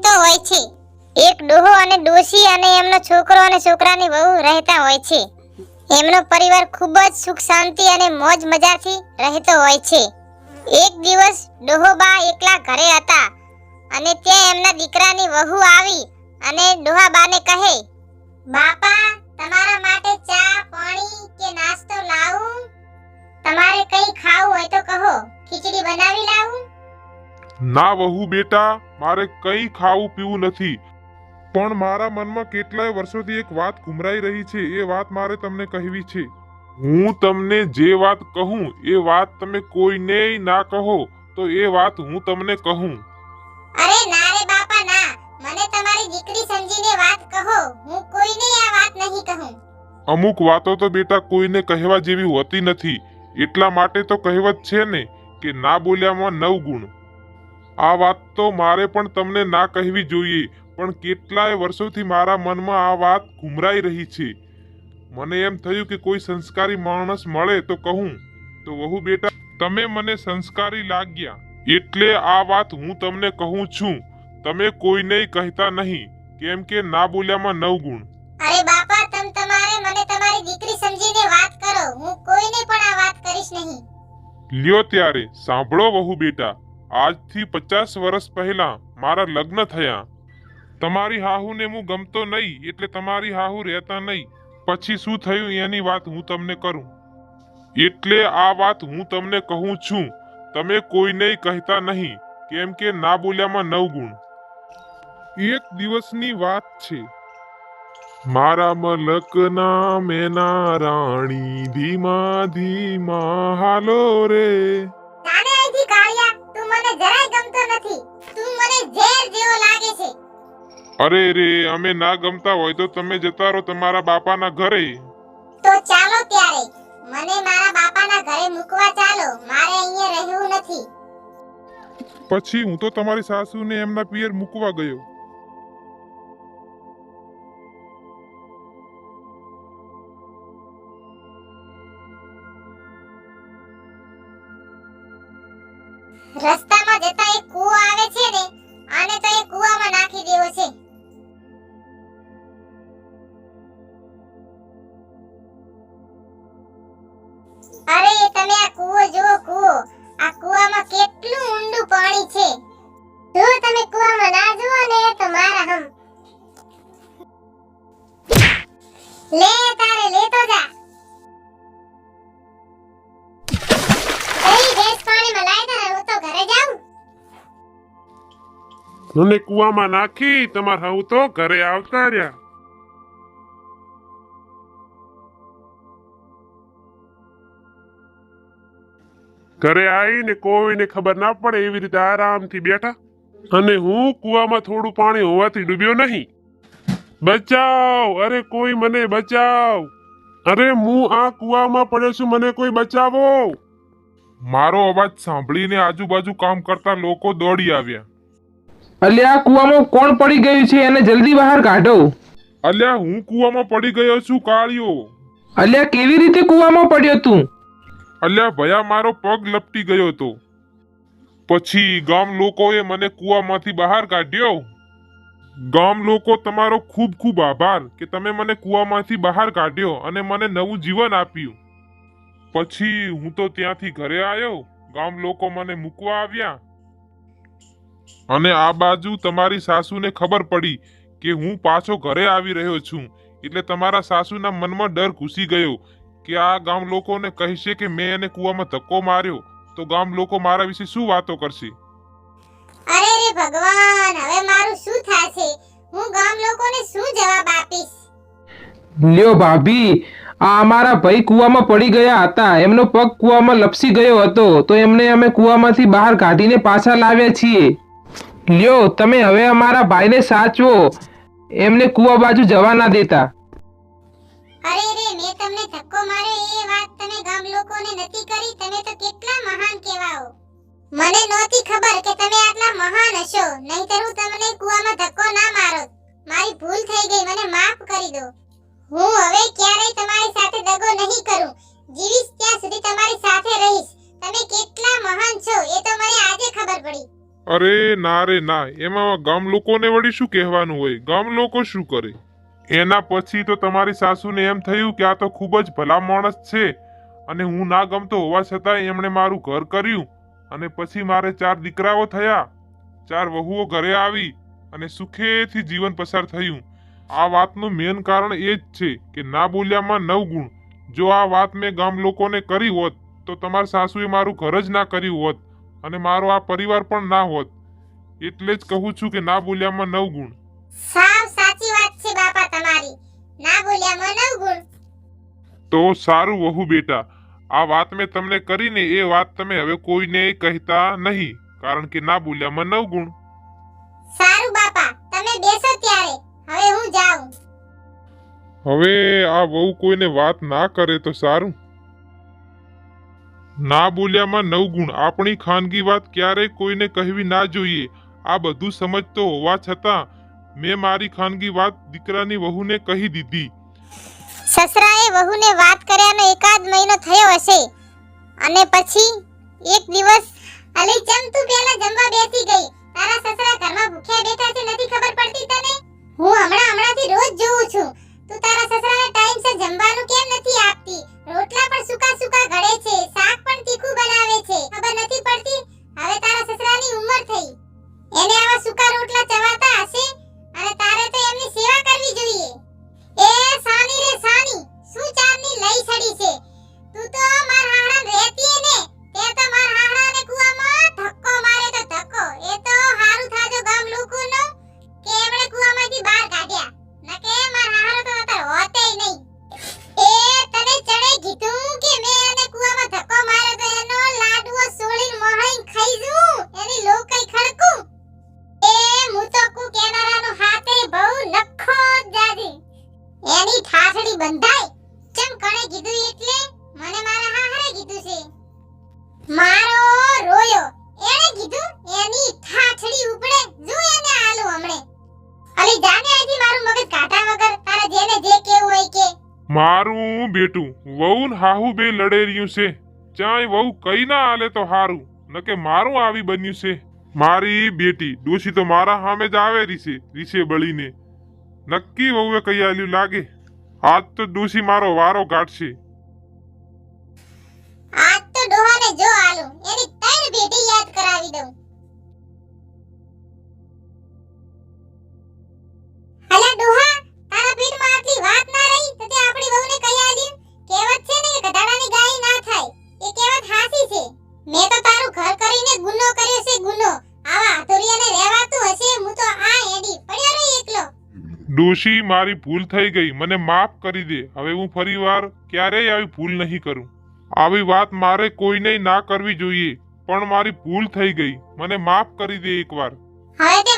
રહેતો હોય છે. એક ડોહો અને ડોશી અને એમનો છોકરો અને છોકરાની વહુ રહેતા હોય છે. એમનો પરિવાર ખૂબ જ સુખ શાંતિ અને મોજ મજાથી રહેતો હોય છે. એક દિવસ ડોહોબા એકલા ઘરે હતા અને ત્યાં એમના દીકરાની વહુ આવી અને ડોહાબાને કહે, બાપા, તમારા માટે ચા, પાણી કે નાસ્તો લાવું? તમારે કઈ ખાવું હોય તો કહો. ખીચડી બનાવી લાવું? ના વહુ બેટા મારે કંઈ ખાવું પીવું નથી. પણ મારા મનમાં કેટલાય વર્ષોથી એક વાત ઘુમરાઈ રહી છે એ વાત મારે તમને કહેવી છે. હું તમને જે વાત કહું એ વાત તમે કોઈને ના કહો તો એ વાત હું તમને કહું. અરે ના રે બાપા ના. મને તમારી દીકરી સમજીને વાત કહો. હું કોઈને આ વાત નહીં કહું. અમુક વાતો તો બેટા કોઈને કહેવા જેવી હોતી નથી. એટલા માટે તો કહેવત છે ને કે ના બોલ્યામાં નવ ગુણ. આ વાત તો મારે પણ તમને ના કહેવી જોઈએ પણ કેટલાય વર્ષોથી મારા મનમાં આ વાત ઘુમરાઈ રહી છે. મને એમ થયું કે કોઈ સંસ્કારી માણસ મળે તો કહું. તો વહુ બેટા તમે મને સંસ્કારી લાગ્યા એટલે આ વાત હું તમને કહું છું. તમે કોઈને કહેતા નહીં કેમ કે ના બોલ્યામાં નવ ગુણ. અરે બાપા તમ તમારે મને તમારી દીકરી સમજીને વાત કરો. હું કોઈને પણ આ વાત કરીશ નહીં. લ્યો ત્યારે સાંભળો વહુ બેટા. આજથી પચાસ વર્ષ પહેલા મારા લગ્ન થયા. તમારી હાહુને હું ગમતો નહીં એટલે તમારી હાહુ રહેતા નહીં. પછી શું થયું એની વાત હું તમને કરું. એટલે આ વાત હું તમને કહું છું. તમે કોઈને કહેતા નહીં, કેમ કે ના બોલ્યામાં નવ ગુણ. એક દિવસની વાત છે. મારા મલકના મેના રાણી ધીમા ધીમા હાલો રે. નથી. તું મને ઝેર જેવો લાગે છે. અરે રે અમે ના ગમતા હોય તો તમે જતા રહો તમારા બાપાના ઘરે. તો ચાલો ત્યારે. મને મારા બાપાના ઘરે મૂકવા ચાલો. મારે અહીંયા રહેવું નથી. પછી હું તો તમારી સાસુને એમના પિયર મૂકવા ગયો. રસ્તામાં જતા એક કૂવો આવે છે ને, આને તો એ કૂવામાં નાખી દેવો છે. અરે, તમે આ કૂવો જુઓ, કૂવો. આ કૂવામાં કેટલું ઊંડું પાણી છે. જો તમે કૂવામાં ના જુઓ ને, તો મારા હમ. લે તારે લેતો જા. મને કુવામાં નાખી તમારા હું તો ઘરે આવતા રહ્યા. ઘરે આવીને કોઈને ખબર ના પડે એવી રીતે આરામથી બેઠા અને હું કુવામાં થોડું પાણી હોવાથી ડૂબ્યો નહીં. બચાવ! અરે કોઈ મને બચાવ! અરે હું આ કુવામાં પડ્યો છું, મને કોઈ બચાવો! મારો અવાજ સાંભળીને આજુબાજુ કામ કરતા લોકો દોડી આવ્યા. અલ્યા આ કૂવામાં કોણ પડી ગયું છે? એને જલ્દી બહાર કાઢો. અલ્યા હું કુવામાં પડી ગયો છું કાળિયો અલ્યા કેવી રીતે કૂવામાં પડ્યો તું? અલ્યા ભયા મારો પગ લપટી ગયો હતો પછી ગામ લોકોએ મને કુવામાંથી બહાર કાઢ્યો. ગામ લોકો તમારો ખૂબ ખૂબ આભાર કે તમે મને કુવામાંથી બહાર કાઢ્યો અને મને નવું જીવન આપ્યું. પછી હું તો ત્યાંથી ઘરે આવ્યો. ગામ લોકો મને મૂકવા આવ્યા. અને આ બાજુ તમારી સાસુને ખબર પડી કે હું પાછો ઘરે આવી રહ્યો છું. એટલે તમારા સાસુના મનમાં ડર ઘૂસી ગયો કે આ ગામ લોકોને કહેશે કે મેં એને કૂવામાં ધક્કો માર્યો. તો ગામ લોકો મારા વિશે શું વાતો કરશે? અરે રે ભગવાન હવે મારું શું થશે? હું ગામ લોકોને શું જવાબ આપીશ? લ્યો ભાભી આ અમારા ભાઈ કૂવામાં પડી ગયા હતા. એમનો પગ કૂવામાં લપસી ગયો હતો. તો એમને અમે કૂવામાંથી બહાર કાઢીને પાછા લાવ્યા છીએ. લ્યો, તમે હવે અમારા ભાઈને સાચવો. એમને કૂવા બાજુ જવા ના દેતા. અરે રે, મેં તમને ધક્કો માર્યો, એ વાત તમે ગામ લોકોને નથી કરી, તમે તો કેટલા મહાન કહેવાઓ. મને નહોતી ખબર કે તમે આટલા મહાન હશો, નહીતર હું તમને કૂવામાં ધક્કો ના મારો. મારી ભૂલ થઈ ગઈ, મને માફ કરી દો. હું હવે ક્યારેય તમારી સાથે દગો નહીં કરું. જીવીશ ત્યાં સુધી તમારી સાથે રહીશ. તમે કેટલા મહાન છો, એ તો મને આજે ખબર પડી. અરે ના રે, ના. એમાં ગામ લોકોને વળી શું કહેવાનું હોય? ગામ લોકો શું કરે? એના પછી તો તમારી સાસુને એમ થયું કે આ તો ખૂબ જ ભલા માણસ છે અને હું ના ગમતો હોવા છતાં એમણે મારું ઘર કર્યું અને પછી મારે ચાર દીકરાઓ થયા. ચાર વહુઓ ઘરે આવી અને સુખેથી જીવન પસાર થયું. આ વાતનું મેન કારણ એ જ છે કે ના બોલ્યામાં નવ ગુણ. જો આ વાત મેં ગામ લોકોને કરી હોત તો તમારા સાસુએ મારું ઘર જ ના કર્યું હોત. અને મારો આ પરિવાર પણ ના હોત. એટલે જ કહું છું કે ના બોલ્યામાં નવ ગુણ. સાવ સાચી વાત છે બાપા તમારી. ના બોલ્યામાં નવ ગુણ. તો સારું વહુ બેટા આ વાત મેં તમને કરીને એ વાત તમે હવે કોઈને કહેતા નહીં કારણ કે ના બોલ્યામાં નવ ગુણ. સારું બાપા તમે બેસો ત્યારે. હવે હું જાઉં. હવે આ વહુ કોઈને વાત ના કરે તો સારું. ના બોલ્યામાં નવ ગુણ. આપણી ખાનગી વાત ક્યારેય કોઈને કહેવી ના જોઈએ. આ બધું સમજતો હોવા છતાં મેં મારી ખાનગી વાત દીકરાની વહુને કહી દીધી. સસરાએ વહુને વાત કર્યાનો એકાદ મહિનો થયો હશે. અને પછી એક દિવસ અલી ચમ તું પેલા જમવા બેસી ગઈ. તારા સસરા ઘરમાં ભૂખ્યા બેઠા છે, નથી ખબર પડતી? બેટું વહુ હાહુ બે લડે રહ્યું છે. ચાય વહુ કઈ ના હાલે તો હારું, નકે મારું આવી બન્યું છે. મારી બેટી, ડોશી તો મારા સામે જ આવે રીસે રીસે બળીને. નક્કી વહુએ કઈ આલ્યું લાગે? આજ તો ડોશી મારો વારો કાઢશે આજ તો ડોહાને જો આલું, એની ત્રણ બેટી યાદ કરાવી દઉં. મારી ભૂલ થઈ ગઈ. મને માફ કરી દે. હવે હું ફરીવાર ક્યારેય આવી ભૂલ નહીં કરું. આવી વાત મારે કોઈને ના કરવી જોઈએ. પણ મારી ભૂલ થઈ ગઈ. મને માફ કરી દે એકવાર. હવે તે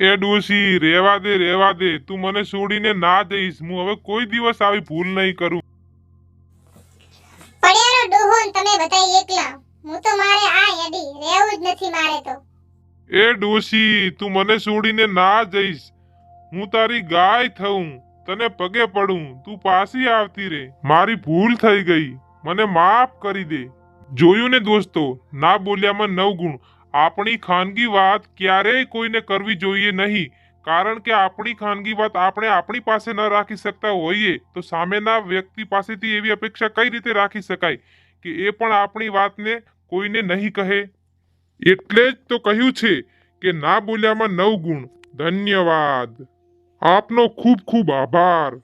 એ ડોશી રેવા દે રેવા દે તું મને છોડીને ના જઈશ. હું હવે કોઈ દિવસ આવી ભૂલ નહીં કરું. પડ્યો ડોહોન તમે બધાય એકલા. હું તો મારે આ એડી રહેવું જ નથી મારે તો. એ ડોશી તું મને છોડીને ના જઈશ. હું તારી ગાય થઉં તને પગે પડું. તું પાછી આવતી રે. મારી ભૂલ થઈ ગઈ. મને માફ કરી દે. જોયું ને દોસ્તો? ના બોલ્યામાં નવ ગુણ. આપણી ખાનગી વાત ક્યારેય કોઈને કરવી જોઈએ નહીં. કારણ કે આપણી ખાનગી વાત આપણે આપણી પાસે ન રાખી શકતા હોઈએ તો સામેના વ્યક્તિ પાસેથી એવી અપેક્ષા કઈ રીતે રાખી શકાય કે એ પણ આપણી વાતને કોઈને નહીં કહે? એટલે જ તો કહ્યું છે કે ના બોલ્યામાં નવ ગુણ. ધન્યવાદ. આપનો ખૂબ ખૂબ આભાર.